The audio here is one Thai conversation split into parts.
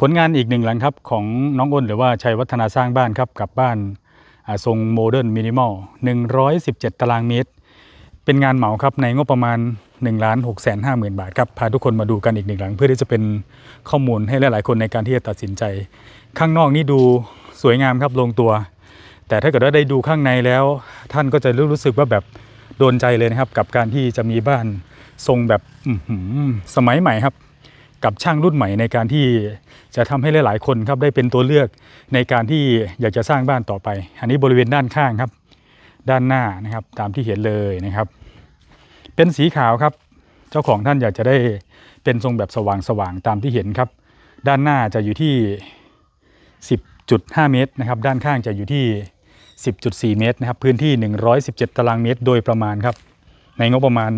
ผลงานอีกหนึ่งหลังครับของน้องอ้นหรือว่าชัยวัฒนาสร้างบ้านครับกับบ้านทรงโมเดิร์นมินิมอล117 ตารางเมตร เป็นงานเหมาครับในงบประมาณ1ล้าน6แสน5หมื่นบาทครับพาทุกคนมาดูกันอีกหนึ่งหลัง เพื่อที่จะเป็นข้อมูลให้หลาย ๆ คนในการที่จะตัดสินใจ ข้างนอกนี่ดูสวยงามครับลงตัว แต่ถ้าเกิดว่าได้ดูข้างในแล้ว ท่านก็จะรู้สึกว่าแบบโดนใจเลยนะครับ กับการที่จะมีบ้านทรงแบบสมัยใหม่ครับ กับช่างรุ่นใหม่ในการที่จะทำให้หลาย ๆ คนครับได้เป็นตัวเลือกในการที่อยากจะสร้างบ้านต่อไป อันนี้บริเวณด้านข้างครับ ด้านหน้านะครับตามที่เห็นเลยนะครับ เป็นสีขาวครับ เจ้าของท่านอยากจะได้เป็นทรงแบบสว่างๆตามที่เห็นครับ ด้านหน้าจะอยู่ที่ 10.5 เมตรนะครับ ด้านข้างจะอยู่ที่ 10.4 เมตรนะครับ พื้นที่ 117 ตารางเมตร โดยประมาณครับ ในงบประมาณ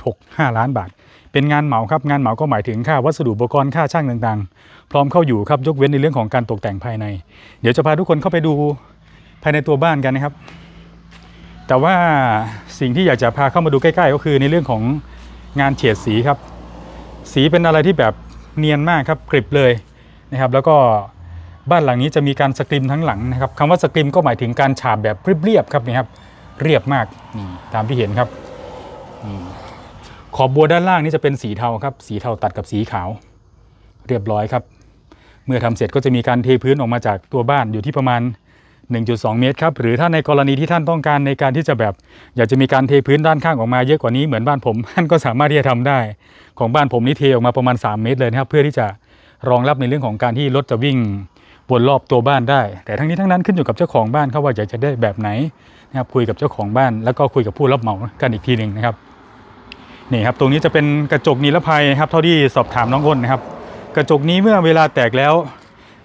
1.65 ล้านบาท เป็นงานเหมาครับงานเหมาก็หมายถึงค่าวัสดุอุปกรณ์ค่าช่างต่างๆ พร้อมเข้าอยู่ครับยกเว้นในเรื่องของการตกแต่งภายใน เดี๋ยวจะพาทุกคนเข้าไปดูภายในตัวบ้านกันนะครับ แต่ว่าสิ่งที่อยากจะพาเข้ามาดูใกล้ๆ ก็คือในเรื่องของงานเฉดสีครับ สีเป็นอะไรที่แบบเนียนมากครับกริบเลยนะครับ แล้วก็บ้านหลังนี้จะมีการสกริมทั้งหลังนะครับคำว่าสกริมก็หมายถึงการฉาบแบบเรียบๆครับนี่ครับเรียบมากนี่ตามที่เห็นครับ ขอบบัวด้านล่างนี่จะเป็นสีเทาครับ สีเทาตัดกับสีขาว เรียบร้อยครับ เมื่อทำเสร็จก็จะมีการเทพื้นออกมาจากตัวบ้านอยู่ที่ประมาณ 1.2 เมตรครับ หรือถ้าในกรณีที่ท่านต้องการในการที่จะแบบ อยากจะมีการเทพื้นด้านข้างออกมาเยอะกว่านี้เหมือนบ้านผมท่านก็สามารถที่จะทำได้ ของบ้านผมนี่เทออกมาประมาณ 3 เมตรเลยนะครับเพื่อที่จะรองรับในเรื่องของการที่รถจะวิ่งวนรอบตัวบ้านได้ แต่ทั้งนี้ทั้งนั้นขึ้นอยู่กับเจ้าของบ้านเขาว่าอยากจะได้แบบไหนนะครับคุยกับเจ้าของบ้านแล้วก็คุยกับผู้รับเหมากันอีกทีหนึ่งนะครับ นี่ครับตรงนี้จะเป็นกระจกนิรภัยนะครับ เท่าที่สอบถามน้องอ้นนะครับ กระจกนี้เมื่อเวลาแตกแล้ว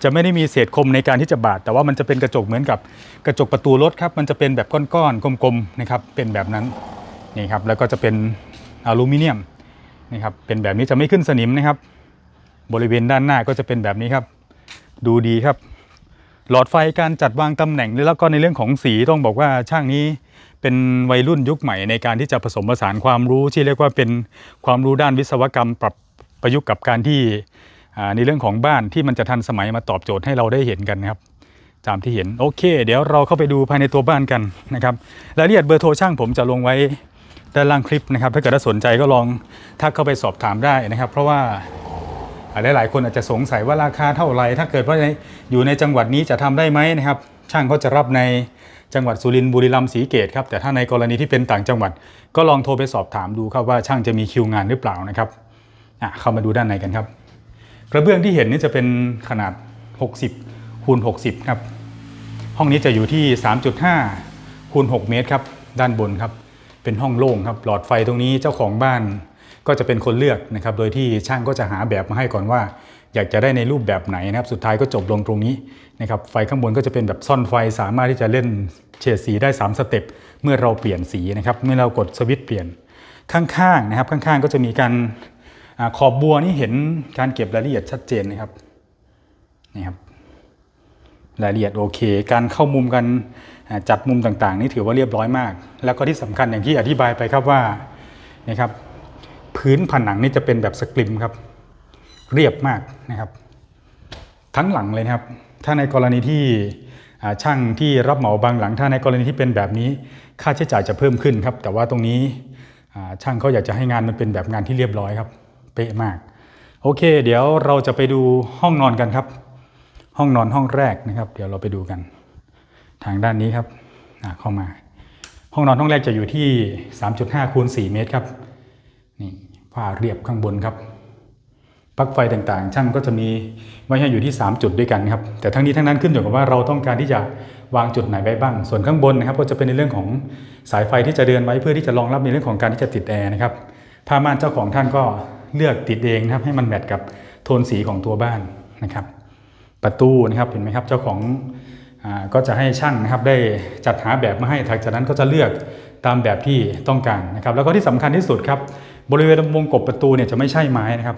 จะไม่ได้มีเศษคมในการที่จะบาดแต่ว่ามันจะเป็นกระจกเหมือนกับกระจกประตูรถครับมันจะเป็นแบบก้อนๆกลมๆนะครับเป็นแบบนั้นนี่ครับแล้วก็จะเป็นอลูมิเนียมนี่ครับเป็นแบบนี้จะไม่ขึ้นสนิมนะครับ บริเวณด้านหน้าก็จะเป็นแบบนี้ครับ ดูดีครับ หลอดไฟการจัดวางตำแหน่งแล้วก็ในเรื่องของสีต้องบอกว่าช่างนี้ เป็นวัยรุ่นยุคใหม่ในการที่จะผสมผสานความรู้ที่เรียกว่าเป็นความรู้ด้านวิศวกรรม ปรับประยุกต์กับการที่ในเรื่องของบ้านที่มันจะทันสมัยมาตอบโจทย์ให้เราได้เห็นกันนะครับตามที่เห็นโอเค เดี๋ยวเราเข้าไปดูภายในตัวบ้านกันนะครับรายละเอียดเบอร์โทรช่างผมจะลงไว้ด้านล่างคลิปนะครับ ถ้าเกิดว่าสนใจก็ลองทักเข้าไปสอบถามได้นะครับ เพราะว่าอ่าหลายๆคนอาจจะสงสัยว่าราคาเท่าไหร่ถ้าเกิดว่าในอยู่ในจังหวัดนี้จะทำได้ไหมนะครับ ช่างเขาจะรับใน จังหวัดสุรินทร์บุรีรัมย์ศรีเกตครับแต่ถ้าในกรณีที่เป็นต่างจังหวัด ก็ลองโทรไปสอบถามดูครับว่าช่างจะมีคิวงานหรือเปล่านะครับอะเข้ามาดูด้านในกันครับ กระเบื้องที่เห็นนี่จะเป็นขนาด 60คูณ60ครับห้องนี้จะอยู่ที่ 3.5คูณ6เมตรครับด้านบนครับ เป็นห้องโล่งครับหลอดไฟตรงนี้เจ้าของบ้านก็จะเป็นคนเลือกนะครับ โดยที่ช่างก็จะหาแบบมาให้ก่อนว่า อยากจะได้ในรูปแบบไหนนะครับ สุดท้ายก็จบลงตรงนี้นะครับ ไฟข้างบนก็จะเป็นแบบซ่อนไฟสามารถที่จะเล่นเฉดสีได้ 3 สเต็ป เมื่อเราเปลี่ยนสีนะครับ เมื่อเรากดสวิตช์เปลี่ยน ข้างๆนะครับ ข้างๆ ก็จะมีการอขอบบัวนี่เห็นการเก็บรายละเอียดชัดเจนนะครับ นี่ครับ รายละเอียดโอเค การเข้ามุมกันจัดมุมต่างๆ นี่ถือว่าเรียบร้อยมาก แล้วก็ที่สำคัญอย่างที่อธิบายไปครับว่านะครับพื้นผนังนี่จะเป็นแบบสกริมครับ เรียบมากนะครับ ทั้งหลังเลยนะครับ ถ้าในกรณีที่ช่างที่รับเหมาบางหลัง ถ้าในกรณีที่เป็นแบบนี้ ค่าใช้จ่ายจะเพิ่มขึ้นครับ แต่ว่าตรงนี้ช่างเขาอยากจะให้งานมันเป็นแบบงานที่เรียบร้อยครับ เป๊ะมาก โอเค เดี๋ยวเราจะไปดูห้องนอนกันครับ ห้องนอนห้องแรกนะครับ เดี๋ยวเราไปดูกัน ทางด้านนี้ครับเข้ามา ห้องนอนห้องแรกจะอยู่ที่ 3.5คูณ4เมตรครับนี่ฝ้าเรียบข้างบนครับ ปลั๊กไฟต่างๆ ช่างก็จะมีไว้ให้อยู่ที่ 3 จุดด้วยกันครับ แต่ทั้งนี้ทั้งนั้นขึ้นอยู่กับว่าเราต้องการที่จะวางจุดไหนไว้บ้าง ส่วนข้างบนนะครับก็จะเป็นในเรื่องของสายไฟที่จะเดินไว้เพื่อที่จะรองรับในเรื่องของการที่จะติดแอร์นะครับผ้าม่านเจ้าของท่านก็เลือกติดเองนะครับให้มันแมทกับโทนสีของตัวบ้านนะครับ ประตูนะครับเห็นไหมครับเจ้าของอก็จะให้ช่างนะครับได้จัดหาแบบมาให้ถังจากนั้นก็จะเลือกตามแบบที่ต้องการนะครับ แล้วก็ที่สำคัญที่สุดครับบริเวณวงกบประตูเนี่ยจะไม่ใช่ไม้นะครับ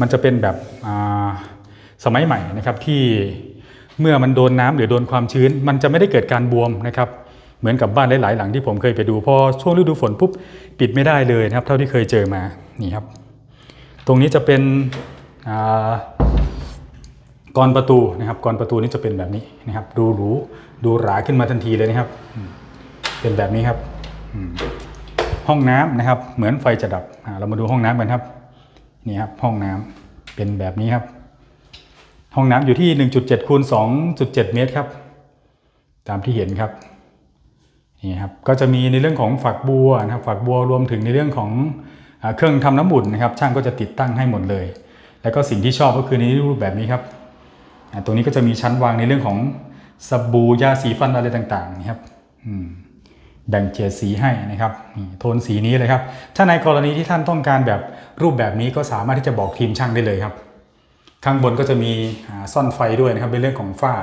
มันจะเป็นแบบสมัยใหม่นะครับที่เมื่อมันโดนน้ำหรือโดนความชื้น มันจะไม่ได้เกิดการบวมนะครับเหมือนกับบ้านหลาย ๆ หลังที่ผมเคยไปดูพอช่วงฤดูฝนปุ๊บปิดไม่ได้เลยนะครับ เท่าที่เคยเจอมานี่ครับ ตรงนี้จะเป็นกรอนประตูนะครับกรอนประตูนี่จะเป็นแบบนี้นะครับ ดูหรูดูหราขึ้นมาทันทีเลยนะครับ เป็นแบบนี้ครับห้องน้ำนะครับ เหมือนไฟจะดับเรามาดูห้องน้ำกันครับ นี่ครับห้องน้ำเป็นแบบนี้ครับ ห้องน้ำอยู่ที่ 1.7คูณ2.7 เมตรครับ ตามที่เห็นครับนี่ครับก็จะมีในเรื่องของฝักบัวนะครับฝักบัวรวมถึงในเรื่องของเครื่องทำน้ำอุ่นนะครับ ช่างก็จะติดตั้งให้หมดเลย แล้วก็สิ่งที่ชอบก็คือในรูปแบบนี้ครับตรงนี้ก็จะมีชั้นวางในเรื่องของสบู่ยาสีฟันอะไรต่างๆนะครับ อืม แบ่งเฉดสีให้นะครับโทนสีนี้เลยครับ ถ้าในกรณีที่ท่านต้องการแบบรูปแบบนี้ก็สามารถที่จะบอกทีมช่างได้เลยครับ ข้างบนก็จะมีซ่อนไฟด้วยนะครับเป็นเรื่องของฝ้า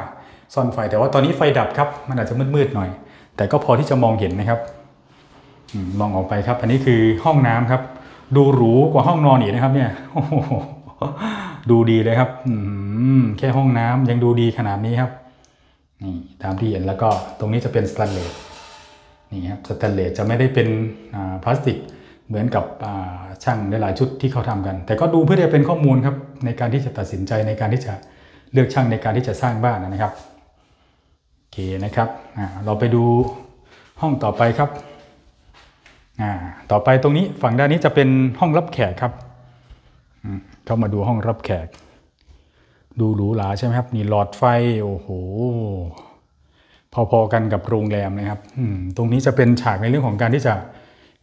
ซ่อนไฟ แต่ว่าตอนนี้ไฟดับครับ มันอาจจะมืดๆหน่อย แต่ก็พอที่จะมองเห็นนะครับมองออกไปครับ อันนี้คือห้องน้ำครับ ดูหรูกว่าห้องนอนอีกนะครับเนี่ยโอ้โหดูดีเลยครับแค่ห้องน้ำยังดูดีขนาดนี้ครับนี่ตามที่เห็นแล้วก็ตรงนี้จะเป็นสแตนเลส นี่ครับสแตนเลสจะไม่ได้เป็นพลาสติกเหมือนกับอ่าช่างหลายๆชุดที่เขาทำกัน แต่ก็ดูเพื่อจะเป็นข้อมูลครับในการที่จะตัดสินใจในการที่จะเลือกช่างในการที่จะสร้างบ้านนะครับโอเคนะครับเราไปดูห้องต่อไปครับต่อไปตรงนี้ฝั่งด้านนี้จะเป็นห้องรับแขกครับเข้ามาดูห้องรับแขก ดูหรูหราใช่ไหมครับนี่หลอดไฟโอ้โห พอๆกันกับโรงแรมนะครับตรงนี้จะเป็นฉากในเรื่องของการที่จะ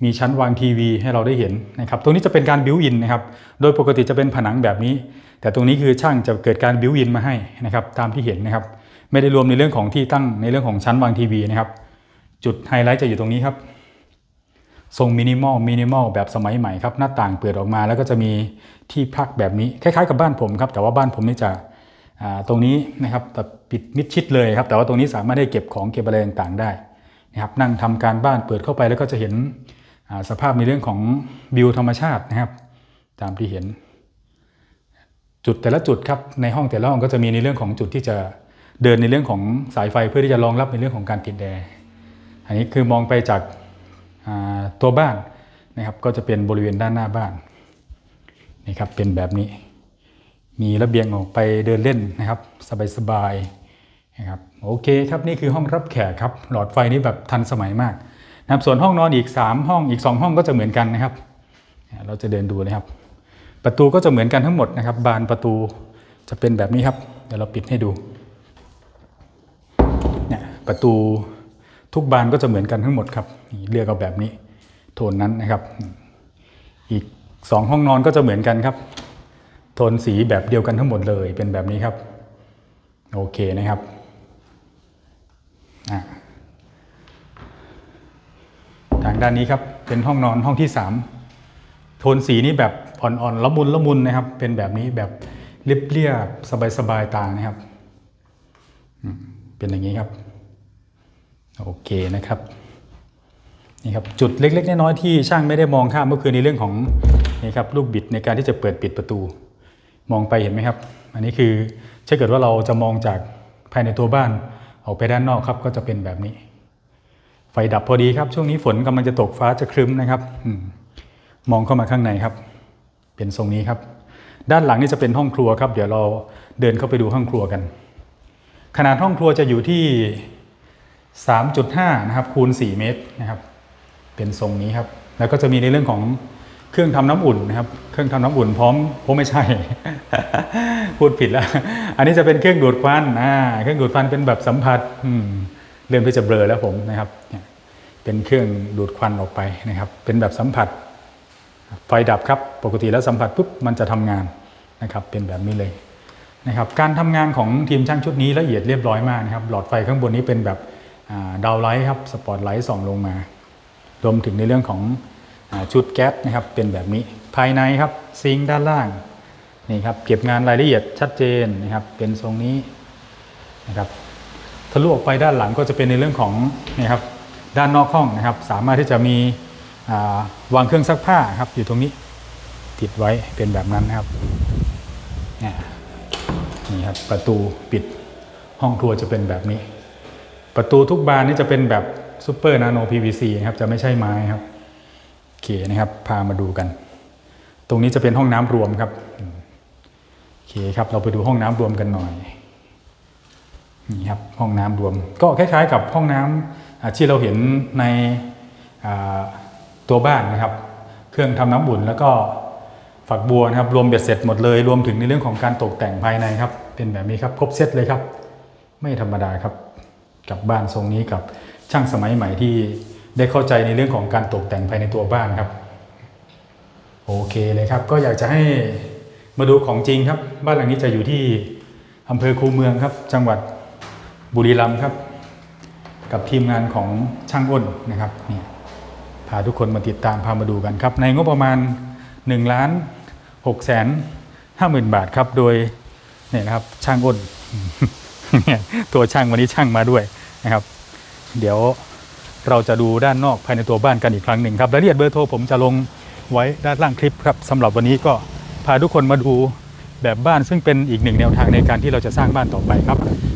มีชั้นวางทีวีให้เราได้เห็นนะครับ ตรงนี้จะเป็นการบิวอินนะครับ โดยปกติจะเป็นผนังแบบนี้ แต่ตรงนี้คือช่างจะเกิดการบิวอินมาให้นะครับ ตามที่เห็นนะครับ ไม่ได้รวมในเรื่องของที่ตั้งในเรื่องของชั้นวางทีวีนะครับ จุดไฮไลท์จะอยู่ตรงนี้ครับ ทรงมินิมอลมินิมอลแบบสมัยใหม่ครับ หน้าต่างเปิดออกมาแล้วก็จะมีที่พักแบบนี้ คล้ายๆกับบ้านผมครับ แต่ว่าบ้านผมนี่จะ ตรงนี้นะครับแบบปิดมิดชิดเลยครับแต่ว่าตรงนี้สามารถได้เก็บของเก็บอะไรต่างๆได้นะครับนั่งทำการบ้านเปิดเข้าไปแล้วก็จะเห็นสภาพในเรื่องของวิวธรรมชาตินะครับ ตามที่เห็น จุดแต่ละจุดครับในห้องแต่ละห้องก็จะมีในเรื่องของจุดที่จะเดินในเรื่องของสายไฟเพื่อที่จะรองรับในเรื่องของการติดแอร์อันนี้คือมองไปจากาตัวบ้านนะครับก็จะเป็นบริเวณด้านหน้าบ้านนี่ครับเป็นแบบนี้ มีระเบียงออกไปเดินเล่นนะครับสบายๆนะครับโอเคครับนี่คือห้องรับแขกครับหลอดไฟนี่แบบทันสมัยมากนะครับส่วนห้องนอนอีก 3 ห้องอีก 2 ห้องก็จะเหมือนกันนะครับ เราจะเดินดูนะครับ ประตูก็จะเหมือนกันทั้งหมดนะครับ บานประตูจะเป็นแบบนี้ครับ เดี๋ยวเราปิดให้ดูเนี่ยประตูทุกบานก็จะเหมือนกันทั้งหมดครับเลือกเอาแบบนี้โทนนั้นนะครับ อีก 2 ห้องนอนก็จะเหมือนกันครับ โทนสีแบบเดียวกันทั้งหมดเลยเป็นแบบนี้ครับ โอเคนะครับทางด้านนี้ครับเป็นห้องนอนห้องที่ 3 โทนสีนี้แบบอ่อนๆละมุนละมุนนะครับ เป็นแบบนี้แบบเรียบๆสบายๆตานะครับ เป็นอย่างนี้ครับ โอเคนะครับนี่ครับจุดเล็ก ๆ น้อยๆที่ช่างไม่ได้มองข้ามก็คือในเรื่องของนี่ครับลูกบิดในการที่จะเปิดปิดประตู มองไปเห็นไหมครับ อันนี้คือถ้าเกิดว่าเราจะมองจากภายในตัวบ้านออกไปด้านนอกครับก็จะเป็นแบบนี้ ไฟดับพอดีครับ ช่วงนี้ฝนกำลังจะตกฟ้าจะครึ้มนะครับมมองเข้ามาข้างในครับ เป็นทรงนี้ครับ ด้านหลังนี่จะเป็นห้องครัวครับ เดี๋ยวเราเดินเข้าไปดูห้องครัวกัน ขนาดห้องครัวจะอยู่ที่ 3.5 นะครับคูณ 4 เมตรนะครับ เป็นทรงนี้ครับ แล้วก็จะมีในเรื่องของ เครื่องทำน้ำอุ่นนะครับ เครื่องทำน้ำอุ่นพร้อมโอ้ไม่ใช่ พูดผิดแล้ว อันนี้จะเป็นเครื่องดูดควันอ่าเครื่องดูดควันเป็นแบบสัมผัสเริ่มที่จะเบลอแล้วผมนะครับเป็นเครื่องดูดควันออกไปนะครับ เป็นแบบสัมผัส ไฟดับครับปกติแล้วสัมผัสปุ๊บมันจะทำงานนะครับ เป็นแบบนี้เลยนะครับ การทำงานของทีมช่างชุดนี้ละเอียดเรียบร้อยมากนะครับ หลอดไฟข้างบนนี้เป็นแบบดาวไลท์ครับสปอตไลท์ส่องลงมารวมถึงในเรื่องของ ชุดแก๊สนะครับเป็นแบบนี้ภายในครับซิงด้านล่างนี่ครับเก็บงานรายละเอียดชัดเจนนะครับเป็นทรงนี้นะครับทะลุออกไปด้านหลังก็จะเป็นในเรื่องของนี่ครับด้านนอกห้องนะครับ สามารถที่จะมีาวางเครื่องซักผ้าครับอยู่ตรงนี้ติดไว้เป็นแบบนั้นนะครับนี่ครับประตูปิดห้องครัวจะเป็นแบบนี้ ประตูทุกบานนี่จะเป็นแบบซูเปอร์นาโน PVC นะครับจะไม่ใช่ไม้ครับ อเคนะครับ พามาดูกัน ตรงนี้จะเป็นห้องน้ำรวมครับโอเคครับ เราไปดูห้องน้ำรวมกันหน่อยนี่ครับห้องน้ำรวม ก็คล้าย ๆ กับห้องน้ำอ่าที่เราเห็นในตัวบ้านนะครับ เครื่องทำน้ำอุ่นแล้วก็ฝักบัวนะครับ รวมเบ็ดเสร็จหมดเลยรวมถึงในเรื่องของการตกแต่งภายในครับ เป็นแบบนี้ครับครบเซตเลยครับ ไม่ธรรมดาครับ กับบ้านทรงนี้กับช่างสมัยใหม่ที่ ได้เข้าใจในเรื่องของการตกแต่งภายในตัวบ้านครับโอเคเลยครับ ก็อยากจะให้มาดูของจริงครับ บ้านหลังนี้จะอยู่ที่อำเภอคูเมืองครับ จังหวัดบุรีรัมย์ครับ กับทีมงานของช่างอ้นนะครับเนี่ยพาทุกคนมาติดตามพามาดูกันครับ ในงบประมาณ1ล้าน6แสน5หมื่นบาทครับ โดยเนี่ยนะครับช่างอ้นเนี่ยตัวช่างวันนี้ช่างมาด้วยนะครับ เดี๋ยว เราจะดูด้านนอกภายในตัวบ้านกันอีกครั้งหนึ่งครับรายละเอียดเบอร์โทรผมจะลงไว้ด้านล่างคลิปครับสำหรับวันนี้ก็พาทุกคนมาดูแบบบ้านซึ่งเป็นอีกหนึ่งแนวทางในการที่เราจะสร้างบ้านต่อไปครับสวัสดีครับทุกคนครับ